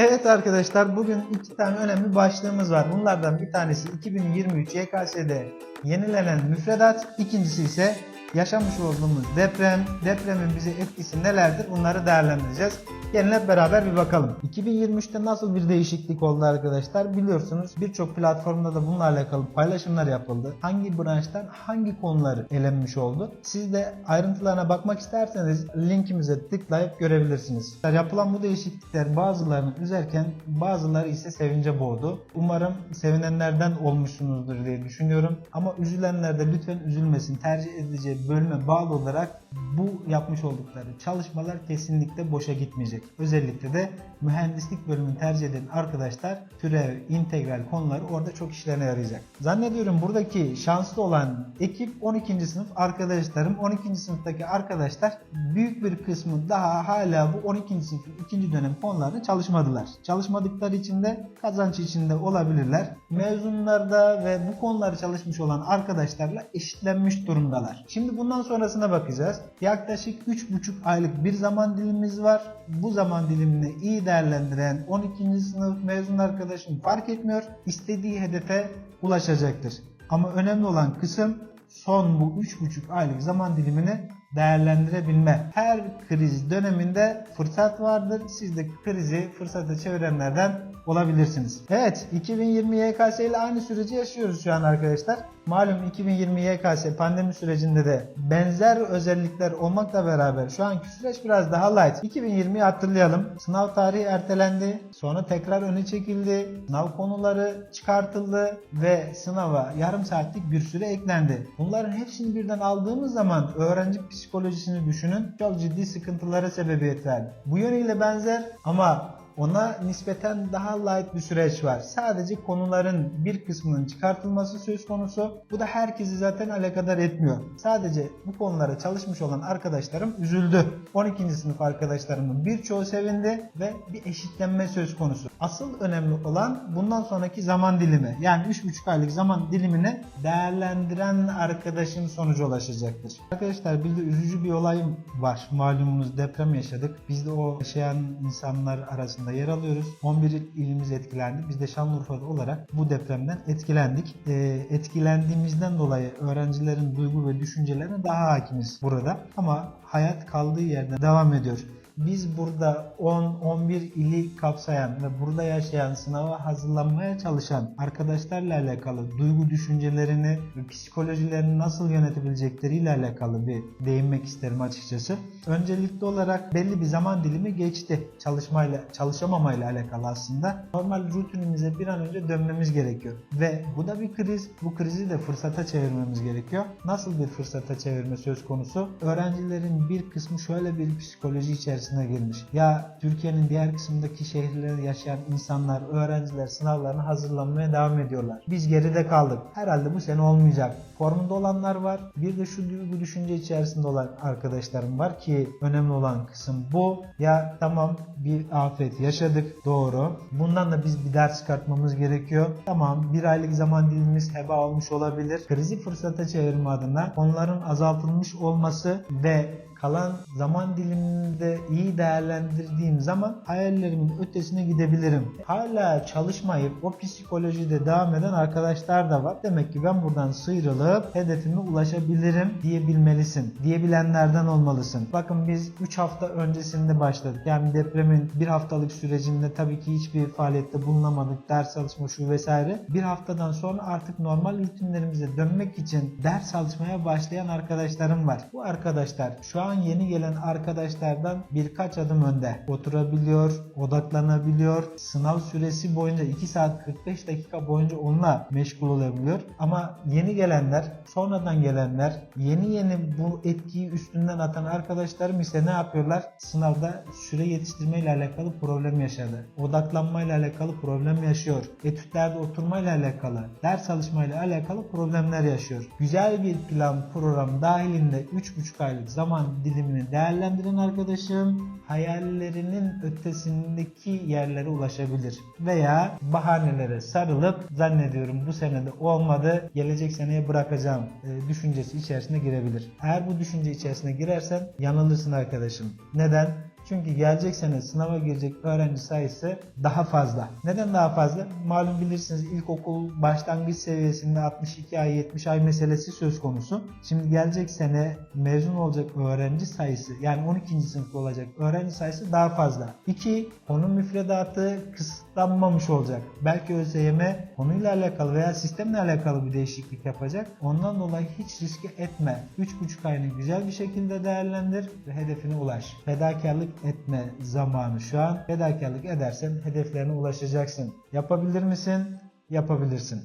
Evet arkadaşlar bugün iki tane önemli başlığımız var. Bunlardan bir tanesi 2023 YKS'de yenilenen müfredat. İkincisi ise yaşamış olduğumuz deprem. Depremin bize etkisi nelerdir bunları değerlendireceğiz. Gelin hep beraber bir bakalım. 2023'te nasıl bir değişiklik oldu arkadaşlar? Biliyorsunuz birçok platformda da bununla alakalı paylaşımlar yapıldı. Hangi branştan hangi konuları elenmiş oldu? Siz de ayrıntılarına bakmak isterseniz linkimize tıklayıp görebilirsiniz. Yapılan bu değişiklikler bazılarını üzerken bazıları ise sevince boğdu. Umarım sevinenlerden olmuşsunuzdur diye düşünüyorum. Ama üzülenler de lütfen üzülmesin. Tercih edeceği bölüme bağlı olarak bu yapmış oldukları çalışmalar kesinlikle boşa gitmeyecek. Özellikle de mühendislik bölümünü tercih eden arkadaşlar türev, integral konuları orada çok işlerine yarayacak. Zannediyorum buradaki şanslı olan ekip 12. sınıf arkadaşlarım. 12. sınıftaki arkadaşlar büyük bir kısmı daha hala bu 12. sınıfın 2. dönem konularını çalışmadılar. Çalışmadıkları için de kazanç içinde olabilirler. Mezunlarda ve bu konuları çalışmış olan arkadaşlarla eşitlenmiş durumdalar. Şimdi bundan sonrasına bakacağız. Yaklaşık 3,5 aylık bir zaman dilimimiz var. Bu zaman dilimini iyi değerlendiren 12. sınıf mezun arkadaşım fark etmiyor. İstediği hedefe ulaşacaktır. Ama önemli olan kısım son bu 3,5 aylık zaman dilimini değerlendirebilme. Her kriz döneminde fırsat vardır. Siz de krizi fırsata çevirenlerden olabilirsiniz. Evet 2020 YKS ile aynı süreci yaşıyoruz şu an arkadaşlar. Malum 2020 YKS pandemi sürecinde de benzer özellikler olmakla beraber şu anki süreç biraz daha light. 2020'yi hatırlayalım. Sınav tarihi ertelendi. Sonra tekrar öne çekildi. Sınav konuları çıkartıldı ve sınava yarım saatlik bir süre eklendi. Bunların hepsini birden aldığımız zaman öğrenci psikolojisini düşünün. Çok ciddi sıkıntılara sebebiyet verdi. Bu yönüyle benzer ama ona nispeten daha light bir süreç var. Sadece konuların bir kısmının çıkartılması söz konusu. Bu da herkesi zaten alakadar etmiyor. Sadece bu konulara çalışmış olan arkadaşlarım üzüldü. 12. sınıf arkadaşlarımın birçoğu sevindi ve bir eşitlenme söz konusu. Asıl önemli olan bundan sonraki zaman dilimi. Yani 3,5 aylık zaman dilimini değerlendiren arkadaşın sonucu ulaşacaktır. Arkadaşlar bir de üzücü bir olay var. Malumunuz deprem yaşadık. Biz de o yaşayan insanlar arasında yer alıyoruz. 11 ilimiz etkilendi. Biz de Şanlıurfa'da olarak bu depremden etkilendik. Ee, etkilendiğimizden dolayı öğrencilerin duygu ve düşüncelerine daha hakimiz burada. Ama hayat kaldığı yerden devam ediyor. Biz burada 10-11 ili kapsayan ve burada yaşayan, sınava hazırlanmaya çalışan arkadaşlarla alakalı duygu düşüncelerini ve psikolojilerini nasıl yönetebilecekleriyle alakalı bir değinmek isterim açıkçası. Öncelikli olarak belli bir zaman dilimi geçti çalışmayla, çalışamamayla alakalı aslında. Normal rutinimize bir an önce dönmemiz gerekiyor. Ve bu da bir kriz. Bu krizi de fırsata çevirmemiz gerekiyor. Nasıl bir fırsata çevirme söz konusu? Öğrencilerin bir kısmı şöyle bir psikoloji içerisinde girmiş. Ya Türkiye'nin diğer kısmındaki şehirlerde yaşayan insanlar, öğrenciler sınavlarına hazırlanmaya devam ediyorlar. Biz geride kaldık. Herhalde bu sene olmayacak. Formunda olanlar var. Bir de şu duygu düşünce içerisinde olan arkadaşlarım var ki önemli olan kısım bu. Ya tamam bir afet yaşadık doğru. Bundan da biz bir ders çıkartmamız gerekiyor. Tamam bir aylık zaman dilimimiz heba olmuş olabilir. Krizi fırsata çevirme adına onların azaltılmış olması ve kalan zaman diliminde iyi değerlendirdiğim zaman hayallerimin ötesine gidebilirim. Hala çalışmayıp o psikolojide devam eden arkadaşlar da var. Demek ki ben buradan sıyrılıp hedefime ulaşabilirim diyebilmelisin. Diyebilenlerden olmalısın. Bakın biz 3 hafta öncesinde başladık. Yani depremin bir haftalık sürecinde tabii ki hiçbir faaliyette bulunamadık. Ders çalışma şu vesaire. Bir haftadan sonra artık normal rutinlerimize dönmek için ders çalışmaya başlayan arkadaşlarım var. Bu arkadaşlar şu an yeni gelen arkadaşlardan birkaç adım önde. Oturabiliyor, odaklanabiliyor. Sınav süresi boyunca 2 saat 45 dakika boyunca onunla meşgul olabiliyor. Ama yeni gelenler, sonradan gelenler, yeni yeni bu etkiyi üstünden atan arkadaşlarım ise ne yapıyorlar? Sınavda süre yetiştirme ile alakalı problem yaşadı. Odaklanmayla alakalı problem yaşıyor. Etütlerde oturmayla alakalı, ders çalışmayla alakalı problemler yaşıyor. Güzel bir plan, program dahilinde 3,5 aylık zaman dilimini değerlendiren arkadaşım hayallerinin ötesindeki yerlere ulaşabilir. Veya bahanelere sarılıp zannediyorum bu senede olmadı gelecek seneye bırakacağım e, düşüncesi içerisine girebilir. Eğer bu düşünce içerisine girersen yanılırsın arkadaşım. Neden? Çünkü gelecek sene sınava girecek öğrenci sayısı daha fazla. Neden daha fazla? Malum bilirsiniz ilkokul başlangıç seviyesinde 62 ay 70 ay meselesi söz konusu. Şimdi gelecek sene mezun olacak öğrenci sayısı yani 12. sınıfta olacak öğrenci sayısı daha fazla. 2. Konu müfredatı kısıtlanmamış olacak. Belki ÖSYM konuyla alakalı veya sistemle alakalı bir değişiklik yapacak. Ondan dolayı hiç riske etme. 3,5 ayını güzel bir şekilde değerlendir ve hedefine ulaş. Fedakarlık etme zamanı şu an. Fedakarlık edersen hedeflerine ulaşacaksın. Yapabilir misin? Yapabilirsin.